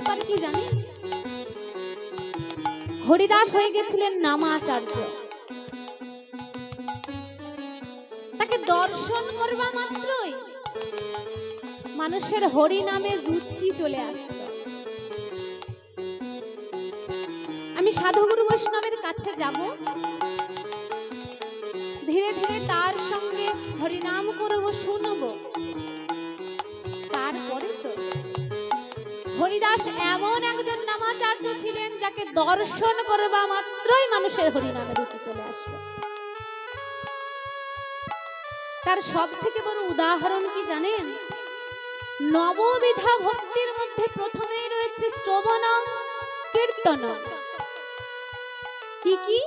ব্যাপার কি জানি? হরিদাস হয়ে গেছিলেন নামাচার্য। তাকে দর্শন করবা মাত্রই মানুষের হরি নামের রুচি চলে আসত আমি সাধুগুরু বৈষ্ণবের কাছে যাব। ধীরে ধীরে তার সঙ্গে দর্শন করবা মাত্রই মানুষের হরিনামের রুচি চলে আসবে। তার সব থেকে বড় উদাহরণ কি জানেন? নববিধা ভক্তির মধ্যে প্রথমেই রয়েছে শ্রবণ, কীর্তন। কি কি?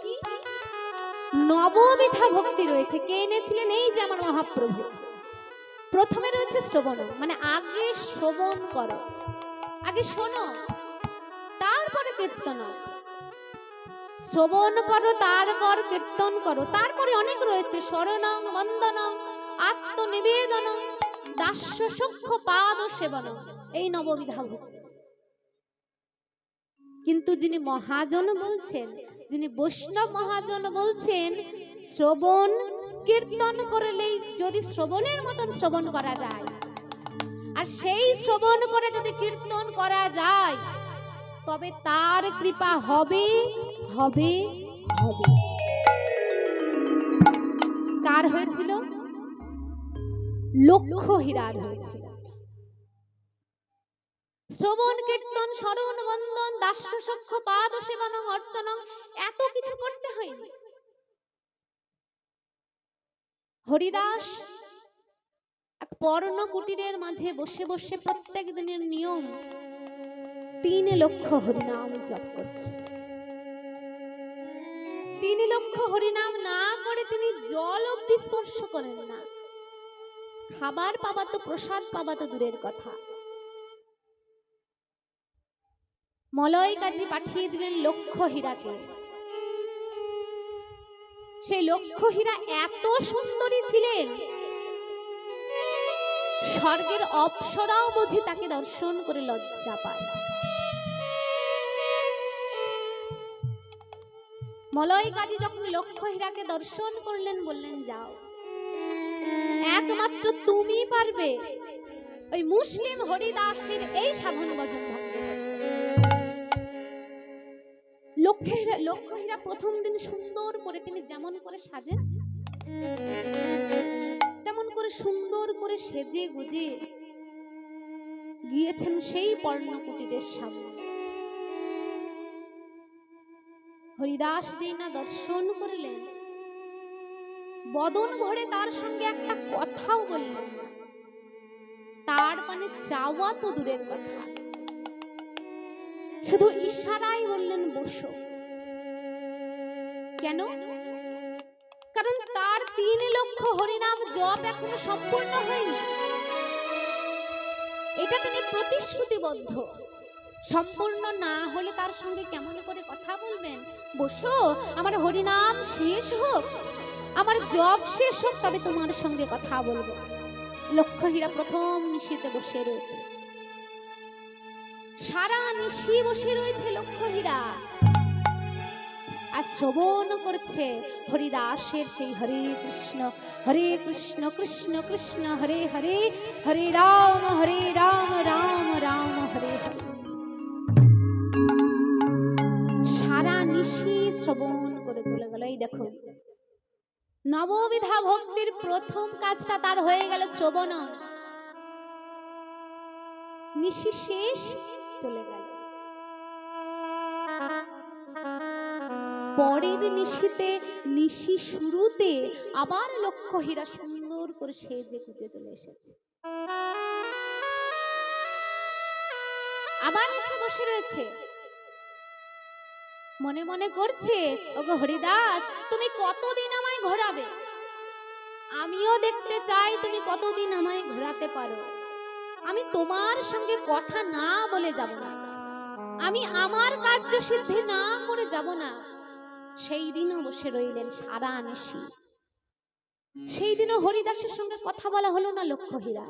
নববিধা ভক্তি রয়েছে। কে এনেছিলেন? এই যে আমার মহাপ্রভু। প্রথমে রয়েছে শ্রবণ মানে আগে শ্রবণ করো। আগে শোনো। কীর্তন। শ্রবণ করো তারপর কীর্তন করো। তারপরে অনেক রয়েছে। স্মরণং বন্দনং, আত্মনিবেদন, দাস্য সূক্ষ্ম পাদ সেবন। এই নববিধা ভক্তি কিন্তু যিনি মহাজন বলছেন, যিনি বৈষ্ণব মহাজন বলছেন, শ্রবণ, কীর্তন করলেই যদি শ্রবণের মতন শ্রবণ করা যায়, আর সেই শ্রবণ করে যদি কীর্তন করা যায় তবে তার কৃপা হবে হবে কার হয়েছিল? লক্ষ হীরার হয়েছিল। শ্রবণ, কীর্তন, স্মরণ, বন্দন, দাস্য সক্ষ পাদ, সেবনং, অর্চনং, এত কিছু করতে হয়নি। হরিদাস এক পর্ণ কুটিরের মাঝে বসে বসে প্রত্যেক দিনের নিয়ম তিন লক্ষ হরিনাম জপ করছে। তিন লক্ষ হরিনাম না করে তিনি জল অব্দি স্পর্শ করেন না। খাবার পাবা তো প্রসাদ পাবা তো দূরের কথা। মলয় কাজী পাঠিয়ে দিলেন লক্ষ হীরাকে। সেই লক্ষ হীরা এত সুন্দরী ছিলেন। স্বর্গের অপ্সরাও বুঝি তাকে দর্শন করে লজ্জা পায়। মলয় কাজী যখন লক্ষ হীরাকে দর্শন করলেন, বললেন, যাও। একমাত্র তুমি পারবে। ওই মুসলিম হরিদাসের এই সাধন ভজন লক্ষ্যেরা লক্ষ্যহীরা প্রথম দিন সুন্দর করে তিনি যেমন করে সাজেন, তেমন করে সুন্দর করে সেজে গুজে গিয়েছেন সেই পর্ণকুটিরের সামনে। হরিদাস যেই না দর্শন করলেন, বদন ভরে তার সঙ্গে একটা কথাও বললেন তার মানে চাওয়া তো দূরের কথা। শুধু ইশারাই বললেন, বসো। কেন? কারণ তার তিন লক্ষ হরিনাম জপ এখনও সম্পূর্ণ হয়নি। এটা তিনি প্রতিশ্রুতিবদ্ধ। সম্পূর্ণ না হলে তার সঙ্গে কেমন করে কথা বলবেন? বসো, আমার হরিনাম শেষ হোক, আমার জব শেষ হোক, তবে তোমার সঙ্গে কথা বলব। লক্ষ্য হীরা প্রথম নিশীতে বসে রয়েছে। সারা নিশি বসে রয়েছে লক্ষ্য হীরা আর শ্রবণ করছে হরিদাসের সেই হরে কৃষ্ণ হরে কৃষ্ণ কৃষ্ণ কৃষ্ণ, হরে হরে হরে রাম হরে রাম রাম রাম, হরে হরে। শ্রবণ করে চলে গেল। এই দেখো। নববিধা ভক্তির প্রথম কাজটা তার হয়ে গেল শ্রবণ। নিশি শেষ চলে গেল। পরের নিশিতে নিশি শুরুতে আবার লক্ষ্য হীরা সুন্দর করে সেজে গুজে চলে এসেছে। আবার এসে বসে রয়েছে। মনে মনে করছে, ওগো হরিদাস, তুমি কতদিন আমায় ঘোরাবে? আমিও দেখতে চাই তুমি কতদিন আমায় ঘোরাতে পারো। আমি তোমার সঙ্গে কথা না বলে যাব না। আমি আমার কার্য সিদ্ধি না করে যাব না। সেই দিনও বসে রইলেন সারা নিশি। সেই দিনও হরিদাসের সঙ্গে কথা বলা হলো না লক্ষ্য হীরা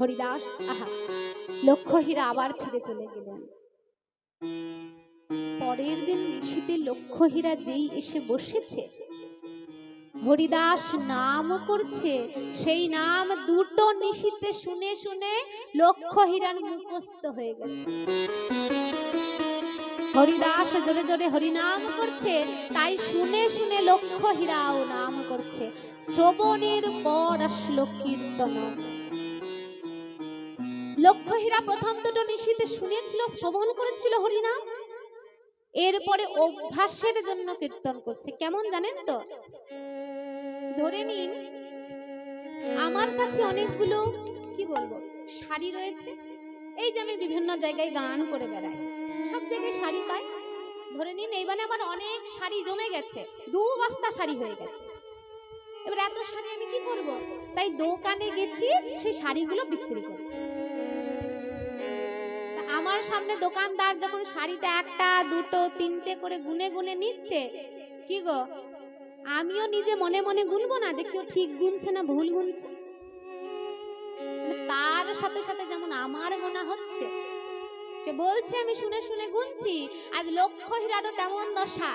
হরিদাস, আহা লক্ষ্যহীরা আবার ফিরে চলে গেলেন। পরের দিন নিশীতে লক্ষ্যহীরা যেই এসে বসেছে, হরিদাস নাম করছে। সেই নাম দুটো নিশীতে শুনে শুনে লক্ষ্যহীরার মুখস্থ হয়ে গেছে। হরিদাস জোরে জোরে হরিনাম করছে, তাই শুনে শুনে লক্ষ্য হীরাও নাম করছে। শ্রবণের পর আসলো কীর্তন। লক্ষ্য হীরা প্রথম দুটো নিশীতে শুনেছিল শ্রবণ করেছিল হরিনাম। এরপরে অভ্যাসের জন্য কীর্তন করছে। কেমন জানেন তো? ধরে নিন, আমার কাছে অনেকগুলো, কি বলব, শাড়ি রয়েছে। এই যে আমি বিভিন্ন জায়গায় গান করে বেড়াই। সব জায়গায় শাড়ি পাই। ধরে নিন, এইবারে আমার অনেক শাড়ি জমে গেছে। দু বস্তা শাড়ি হয়ে গেছে। এবার এত শাড়ি আমি কি করব? তাই দোকানে গেছি, সেই শাড়িগুলো বিক্রি করব আমার সামনে দোকানদার যখন শাড়িটা একটা, দুটো, তিনটে করে গুনে গুনে নিচ্ছে, কি গো? আমিও নিজে মনে মনে গুনবো না? দেখি ঠিক গুনছে না ভুল গুনছে? মানে তার সাথে সাথে যেমন আমার গোনা হচ্ছে, সে বলছে, আমি শুনে শুনে গুনছি, আজ লক্ষ্য হীরারও তেমন দশা।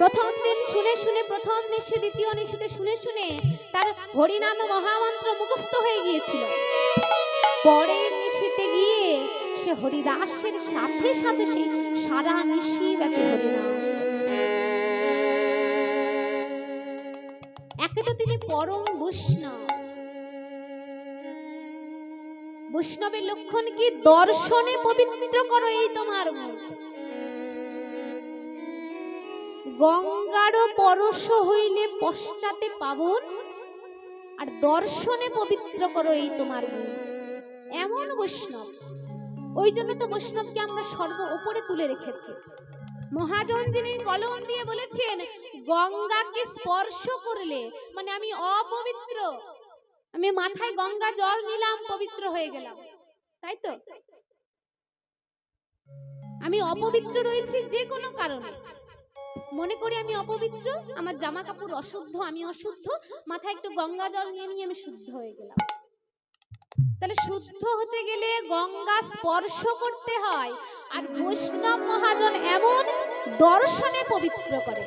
প্রথম দিন শুনে শুনে, প্রথম নিশ্চয় দ্বিতীয় নিশিতে শুনে শুনে তার হরিনাম মহামন্ত্র মুখস্থ হয়ে গিয়েছিল। পরের সে হরিদাসের সাথে সাথে সেই সারা নিশি ব্যাপী একে তো তিনি পরম বৈষ্ণব। বৈষ্ণবের লক্ষণ কি? দর্শনে পবিত্র করো এই তোমার মন গঙ্গার পরশ হইলে পশ্চাতে পাবন, আর দর্শনে পবিত্র করো এই তোমার মন এমন বৈষ্ণব। ওই জন্য তো বৈষ্ণবকে আমরা সর্ব উপরে তুলে রেখেছি। মহাজন যিনি কলম দিয়ে বলেছেন, গঙ্গাকে স্পর্শ করলে মানে আমি অপবিত্র। আমি মাথায় গঙ্গা জল নিলাম, পবিত্র হয়ে গেলাম। তাই তো? আমি অপবিত্র রয়েছি যে কোনো কারণে। মনে করি আমি অপবিত্র, আমার জামা কাপড় অশুদ্ধ, আমি অশুদ্ধ, মাথায় একটু গঙ্গা জল নিয়ে নিয়ে আমি শুদ্ধ হয়ে গেলাম। তাহলে শুদ্ধ হতে গেলে গঙ্গা স্পর্শ করতে হয়। আর বৈষ্ণব মহাজন এমন দর্শনে পবিত্র করে।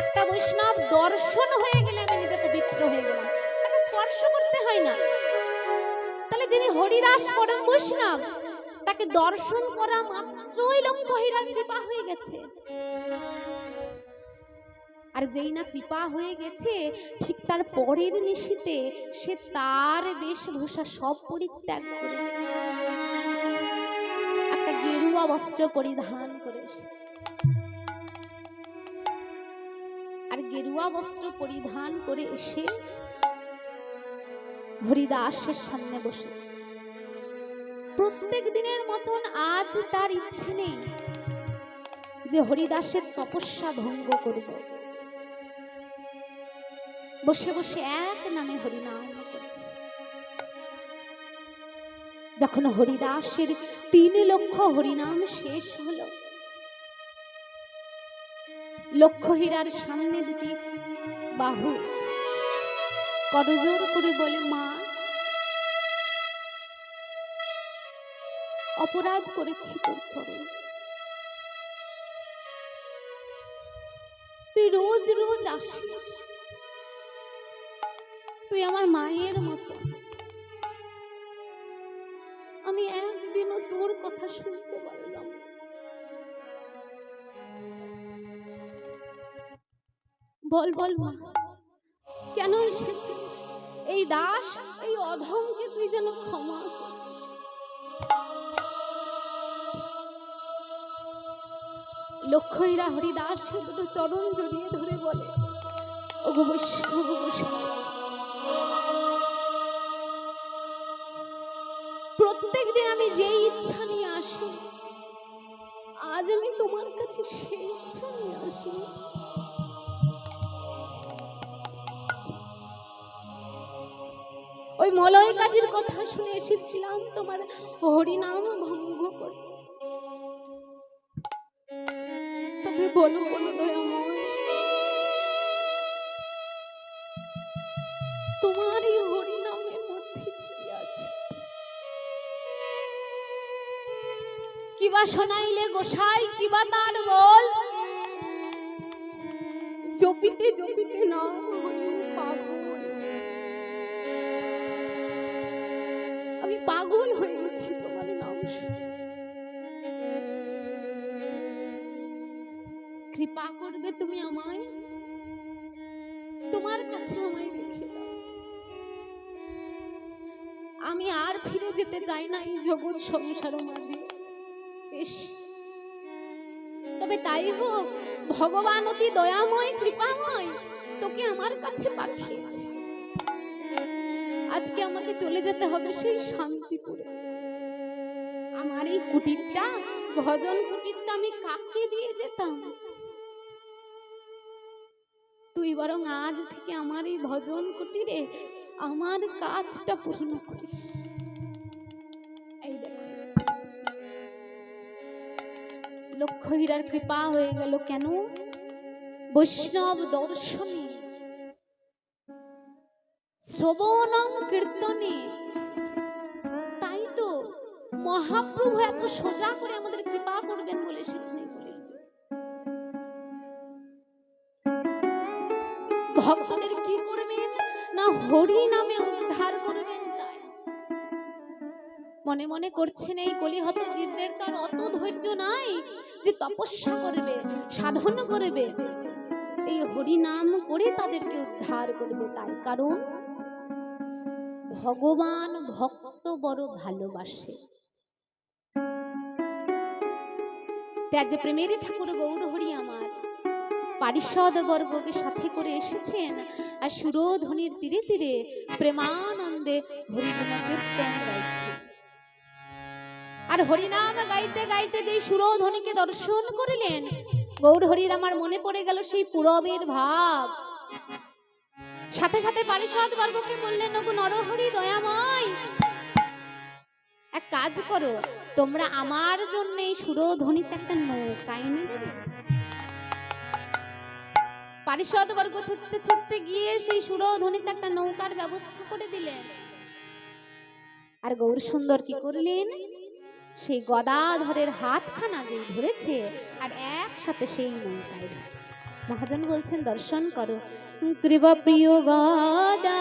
একটা বৈষ্ণব দর্শন হয়ে গেলে আমি নিজে পবিত্র হয়ে গেলাম। তাকে স্পর্শ করতে হয় না। তাহলে যিনি হরিদাস পরম বৈষ্ণব, তাকে দর্শন করা মাত্রই লক্ষ্য হীরার কৃপা হয়ে গেছে। আর যেই না কৃপা হয়ে গেছে, ঠিক তার পরের নিশিতে সে তার বেশভূষা সব পরিত্যাগ করে একটা গেরুয়া বস্ত্র পরিধান করে এসেছে। আর গেরুয়া বস্ত্র পরিধান করে এসে হরিদাসের সামনে বসেছে। প্রত্যেক দিনের মতন আজ তার ইচ্ছে নেই যে হরিদাসের তপস্যা ভঙ্গ করব। বসে বসে এক নামে হরিনাম করছে। যখন হরিদাসের তিন লক্ষ হরিনাম শেষ হলো লক্ষ্য হীরার সামনে দুটি বাহু করজোর করে বলে, মা, অপরাধ করেছি তোর চরণ। তুই রোজ রোজ আসিস আমার মায়ের মতো। আমি একদিনও তোর কথা শুনতে পারলাম বল বল মা, কেন এসেছিস? এই দাস, এই অধমকে তুই যেন ক্ষমা লক্ষ্মীরা হরিদাস দুটো চরণ জড়িয়ে ধরে বলে, ওগো বৈষ্ণব প্রত্যেক দিন আমি যে ইচ্ছা নিয়ে আসি, আজ আমি তোমার কাছে সেই ইচ্ছা নিয়ে আসি। ওই মলয় কাজের কথা শুনে এসেছিলাম, তোমার হরিনাম ভঙ্গ করতে। তবে বলো বলো কিবা শোনাইলে গোসাই কিবা তার বল? জপিতে জপিতে না, আমি পাগল হয়ে গেছি তোমার নাম কৃপা করবে তুমি আমায়। তোমার কাছে আমায় রেখে আমি আর ফিরে যেতে চাই না এই জগৎ সংসার মাঝে। বেশ। তবে তাই হোক, ভগবান অতি দয়াময়, কৃপাময় তোকে আমার কাছে পাঠিয়েছে। আজকে আমাকে চলে যেতে হবে সেই শান্তিপুরে। আমার এই কুটিরটা, ভজন কুটিরটা আমি কাকে দিয়ে যেতাম? তুই বরং আজ থেকে আমার এই ভজন কুটিরে আমার কাজটা পূর্ণ করিস। লক্ষ্য হীরার কৃপা হয়ে গেল কেন? বৈষ্ণব দর্শনে শ্রবণম কীর্তনে। তাই তো মহাপ্রভু এত সোজা করে আমাদের কৃপা করবেন বলে এসেছেন। ভক্তদের কি করবেন? না হরি নামে উদ্ধার করবেন তাই? মনে মনে করছেন এই কলিহত জীবদের তার অত ধৈর্য নাই। যে তপস্যা করবে, সাধন করবে, এই হরি নাম করে তাদেরকে উদ্ধার করবে তাই। কারণ ভগবান ভক্ত বড় ভালোবাসে। ত্যাজ প্রেমের ঠাকুর গৌর হরি আমার, পারিষদ বর্গকে সাথে করে এসেছেন আর সুরধ্বনির তীরে তীরে প্রেমানন্দে হরিগুণ কীর্তন গাইছে। আর হরিনাম গাইতে গাইতে যেই সুরধ্বনিকে দর্শন করিলেন, গৌর হরির আমার মনে পড়ে গেল সেই পুরবের ভাব। সাথে সাথে পারিষদ বর্গকে বললেন ওগো নরহরি, দয়াময়, এক কাজ করো, তোমরা আমার জন্য এই সুরধ্বনিতে একটা নৌকা এনে দেবে। পারিষদ বর্গ ছুটতে ছুটতে গিয়ে সেই সুরধ্বনিতে একটা নৌকার ব্যবস্থা করে দিলেন। আর গৌর সুন্দর কি করলেন? সেই গদাধরের হাতখানা যে ধরেছে, আর একসাথে সেই নৌকায় ঢুকছে মহাজন বলছেন, দর্শন করো প্রিয় গদা